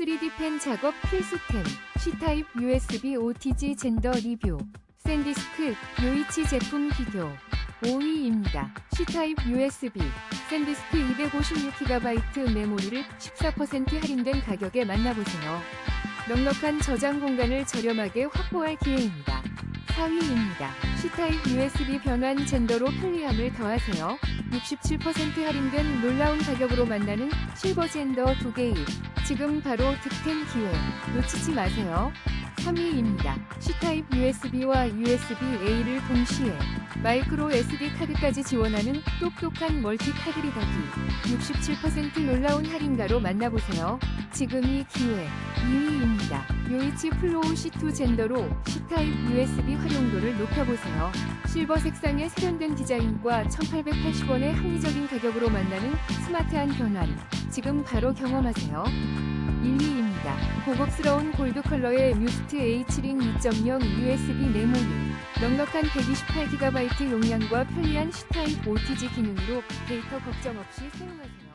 3D 펜 작업 필수템 C타입 USB OTG 젠더 리뷰 샌디스크 요이치 제품 비교 5위입니다. C타입 USB 샌디스크 256GB 메모리를 14% 할인된 가격에 만나보세요. 넉넉한 저장 공간을 저렴하게 확보할 기회입니다. 4위입니다. C타입 USB 변환 젠더로 편리함을 더하세요. 67% 할인된 놀라운 가격으로 만나는 실버 젠더 2개입. 지금 바로 득템 기회. 놓치지 마세요. 3위입니다. C타입 USB와 USB-A를 동시에 마이크로 SD 카드까지 지원하는 똑똑한 멀티 카드 리더기. 67% 놀라운 할인가로 만나보세요. 지금이 기회. 2위입니다. 요이치 플로우 C2 젠더로 C타입 USB 활용도를 높여보세요. 실버 색상의 세련된 디자인과 1880원의 합리적인 가격으로 만나는 스마트한 변환. 지금 바로 경험하세요. 1위입니다. 고급스러운 골드 컬러의 뮤스트 H-링 2.0 USB 메모리. 넉넉한 128GB 용량과 편리한 C타입 OTG 기능으로 데이터 걱정 없이 사용하세요.